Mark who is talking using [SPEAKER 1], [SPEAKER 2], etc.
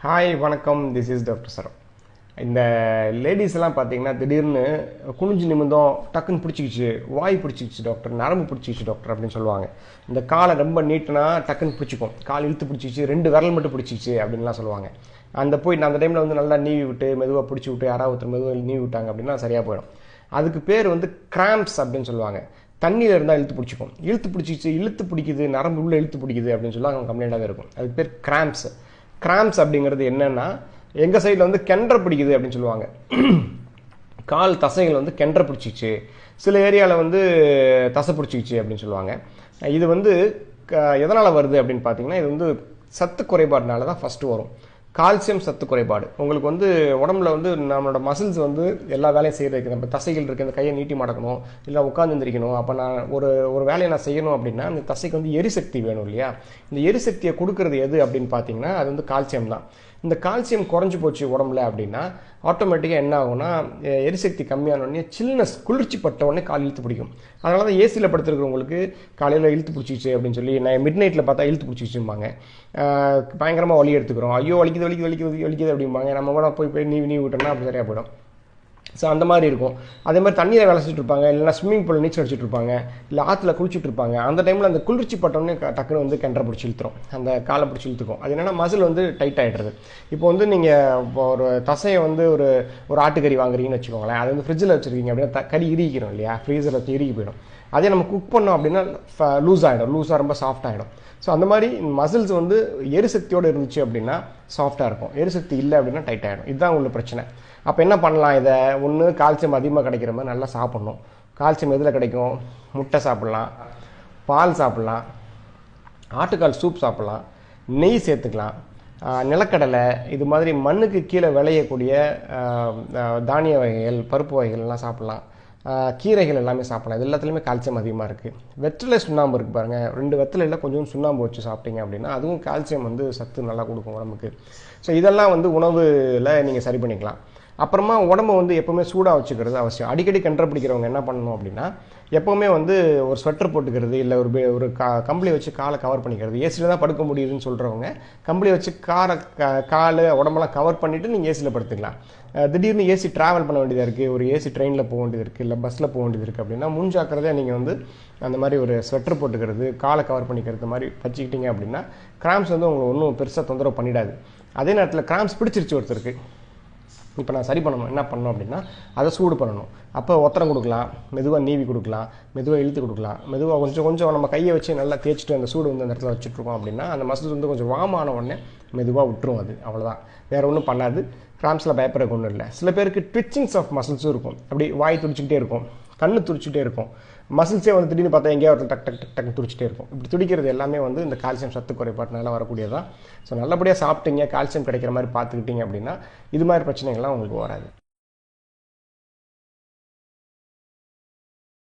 [SPEAKER 1] Hi வணக்கம். This is doctor சரம் இந்த லேடிஸ்லாம் பார்த்தீங்கன்னா திடீர்னு குனிஞ்சு நிமிந்தம் டக்குன்னு பிடிச்சிக்கிச்சு. வாய் பிடிச்சிக்கிச்சு டாக்டர் நரம்பு பிடிச்சிக்கிச்சு டாக்டர் அப்படின்னு சொல்லுவாங்க. இந்த காலை ரொம்ப நீட்டினா டக்குன்னு பிடிச்சிக்கும். கால் இழுத்து பிடிச்சிக்கிச்சு ரெண்டு விரல் மட்டும் பிடிச்சிக்கிச்சு அப்படின்லாம் சொல்லுவாங்க. அந்த போய் அந்த டைமில் வந்து நல்லா நீவி விட்டு மெதுவாக பிடிச்சி விட்டு யாராவது ஒருத்தர் மெதுவாக நீவி விட்டாங்க அப்படின்னா சரியாக போயிடும். அதுக்கு பேர் வந்து கிராம்ப்ஸ் அப்படின்னு சொல்லுவாங்க. தண்ணியில் இருந்தால் இழுத்து பிடிச்சிக்கும். இழுத்து பிடிச்சிச்சு இழுத்து பிடிக்குது நரம்பு உள்ளே இழுத்து பிடிக்குது அப்படின்னு சொல்லி அவங்க கம்ப்ளைண்ட்டாகவே இருக்கும். அதுக்கு பேர் கிராம்ப்ஸ் கிராம்ப்ஸ் அப்படிங்கிறது என்னன்னா எங்கள் சைடில் வந்து கென்ற பிடிக்குது அப்படின்னு சொல்லுவாங்க. கால் தசைகள் வந்து கென்ற பிடிச்சிச்சு சில ஏரியாவில் வந்து தசை பிடிச்சிக்கிச்சு அப்படின்னு சொல்லுவாங்க. இது வந்து எதனால் வருது அப்படின்னு பார்த்தீங்கன்னா இது வந்து சத்து குறைபாடுனால தான் ஃபஸ்ட்டு வரும். கால்சியம் சத்து குறைபாடு. உங்களுக்கு வந்து உடம்புல வந்து நம்மளோட மசில்ஸ் வந்து எல்லா வேலையும் செய்யறதுக்கு நம்ம தசைகள் இருக்குது இந்த கையை நீட்டி மடக்கணும். இல்லை உட்காந்து அப்போ நான் ஒரு ஒரு வேலையை நான் செய்யணும் அப்படின்னா அந்த தசைக்கு வந்து எரிசக்தி வேணும் இல்லையா? இந்த எரிசக்தியை கொடுக்கறது எது அப்படின்னு பார்த்தீங்கன்னா அது வந்து கால்சியம் தான். இந்த கால்சியம் குறைஞ்சி போச்சு உடம்புல அப்படின்னா ஆட்டோமேட்டிக்காக என்ன ஆகும்னா எரிசக்தி கம்மியான உடனே சில்னஸ் குளிர்ச்சி பட்ட உடனே கால் இழுத்து பிடிக்கும். அதனால தான் ஏசியில் படுத்துருக்கிறவங்களுக்கு காலையில் இழுத்து பிடிச்சிச்சு அப்படின்னு சொல்லி நான் மிட் நைட்டில் பார்த்தா இழுத்து பிடிச்சிச்சும்பாங்க பயங்கரமாக வலி எடுத்துக்கிறோம். ஐயோ வலிக்குது வலிக்குது வலிக்குது வலிக்குது அப்படிம்பாங்க. நம்ம கூட போய் போய் நீவி நீ விட்டோம்னா அப்படி சரியாக போயிடும். ஸோ அந்த மாதிரி இருக்கும். அதே மாதிரி தண்ணியில் விளைச்சிட்டு இருப்பாங்க. இல்லைனா ஸ்விம்மிங் பூலில் நீச்சல் அடிச்சுட்டு இருப்பாங்க. இல்லை ஆற்றுல குளிச்சுட்டு இருப்பாங்க. அந்த டைமில் அந்த குளிர்ச்சி பட்டோன்னே டக்குன்னு வந்து கிணற பிடிச்சி இழுத்துரும். அந்த காலை பிடிச்சி இழுத்துக்கும். அது என்னென்னா மசில் வந்து டைட் ஆகிடுறது இப்போ வந்து நீங்கள் இப்போ ஒரு தசையை வந்து ஒரு ஒரு ஆட்டுக்கறி வாங்குறீங்கன்னு வச்சுக்கோங்களேன். அது வந்து ஃப்ரிட்ஜில் வச்சுருக்கீங்க அப்படின்னா த- கறி இறுகிக்கிறோம் இல்லையா? ஃப்ரீசரில் வச்சு இறுகி போயிடும். அதே நம்ம குக் பண்ணோம் அப்படின்னா லூஸ் ஆகிடும் லூஸாக ரொம்ப சாஃப்ட் ஆகிடும் ஸோ அந்த மாதிரி மசில்ஸ் வந்து எரிசக்தியோடு இருந்துச்சு அப்படின்னா சாஃப்டாக இருக்கும். எரிசக்தி இல்லை அப்படின்னா டைட் ஆகிடும் இதுதான் உங்களுக்கு பிரச்சனை. அப்போ என்ன பண்ணலாம் இதை? ஒன்று கால்சியம் அதிகமாக கிடைக்கிற மாதிரி நல்லா சாப்பிட்ணும். கால்சியம் எதில் கிடைக்கும்? முட்டை சாப்பிட்லாம். பால் சாப்பிட்லாம். ஆட்டுக்கால் சூப் சாப்பிட்லாம். நெய் சேர்த்துக்கலாம். நிலக்கடலை இது மாதிரி மண்ணுக்கு கீழே விளையக்கூடிய தானிய வகைகள் பருப்பு வகைகள்லாம் சாப்பிட்லாம். கீரைகள் எல்லாமே சாப்பிடலாம். இது எல்லாத்துலேயுமே கால்சியம் அதிகமாக இருக்குது வெற்றிலை சுண்ணாம்பு இருக்குது பாருங்கள் ரெண்டு வெற்றிலையில் கொஞ்சம் சுண்ணாம்பு வச்சு சாப்பிட்டீங்க அப்படின்னா அதுவும் கால்சியம் வந்து சத்து நல்லா கொடுக்கும் உடம்புக்கு. ஸோ இதெல்லாம் வந்து உணவில் நீங்கள் சரி பண்ணிக்கலாம். அப்புறமா உடம்ப வந்து எப்போவுமே சூடாக வச்சுக்கிறது அவசியம். அடிக்கடி கன்ற பிடிக்கிறவங்க என்ன பண்ணணும் அப்படின்னா எப்போவுமே வந்து ஒரு ஸ்வெட்டர் போட்டுக்கிறது இல்லை ஒரு பே- ஒரு கா கம்பளி வச்சு காலை கவர் பண்ணிக்கிறது. ஏசியில் தான் படுக்க முடியுதுன்னு சொல்கிறவங்க கம்பளி வச்சு காரை க- கால் உடம்பெல்லாம் கவர் பண்ணிவிட்டு நீங்கள் ஏசியில் படுத்துக்கலாம். திடீர்னு ஏசி ட்ராவல் பண்ண வேண்டியதாக இருக்குது ஒரு ஏசி ட்ரெயினில் போக வேண்டியது இருக்குது இல்லை பஸ்ஸில் போக வேண்டியது இருக்குது அப்படின்னா முன்ஜாக்கிரதையாக நீங்கள் வந்து அந்த மாதிரி ஒரு ஸ்வெட்டர் போட்டுக்கிறது காலை கவர் பண்ணிக்கிறது மாதிரி வச்சுக்கிட்டீங்க அப்படின்னா கிராம்ஸ் வந்து உங்களை ஒன்றும் பெருசாக தொந்தரவு பண்ணிடாது. அதே நேரத்தில் கிராம்ஸ் பிடிச்சிருச்சு ஒருத்தருக்கு. இப்போ நான் சரி பண்ணணும். என்ன பண்ணணும் அப்படின்னா அதை சூடு பண்ணணும். அப்போ ஒத்தரம் கொடுக்கலாம். மெதுவாக நீவி கொடுக்கலாம். மெதுவாக இழுத்து கொடுக்கலாம். மெதுவாக கொஞ்சம் கொஞ்சம் நம்ம கையை வச்சு நல்லா தேய்ச்சிட்டு அந்த சூடு வந்து அந்த இடத்துல வச்சுட்ருக்கோம் அப்படின்னா அந்த மசில்ஸ் வந்து கொஞ்சம் வார்ம் ஆன உடனே மெதுவாக விட்டுரும் அது. அவ்வளோதான் வேறு ஒன்றும் பண்ணாது. கிராம்ஸில் பயப்படுறதுக்கு ஒன்றும் இல்லை. சில பேருக்கு ட்விச்சிங்ஸ் ஆஃப் மசில்ஸும் இருக்கும். அப்படி வாய் துடிச்சிக்கிட்டே இருக்கும். கண்ணு துடிச்சிட்டே இருக்கும். மசில்ஸே வந்து திடீர்னு பார்த்தா எங்கேயாவது ஒருத்தர் டக் டக் டக் டக் துடிச்சிட்டே இருக்கும். இப்படி துடிக்கிறது எல்லாமே வந்து இந்த கால்சியம் சத்து குறைபாட்டினால வரக்கூடியதான் ஸோ நல்லபடியாக சாப்பிட்டீங்க கால்சியம் கிடைக்கிற மாதிரி பார்த்துக்கிட்டீங்க அப்படின்னா இது மாதிரி பிரச்சனைகள்லாம் உங்களுக்கு வராது.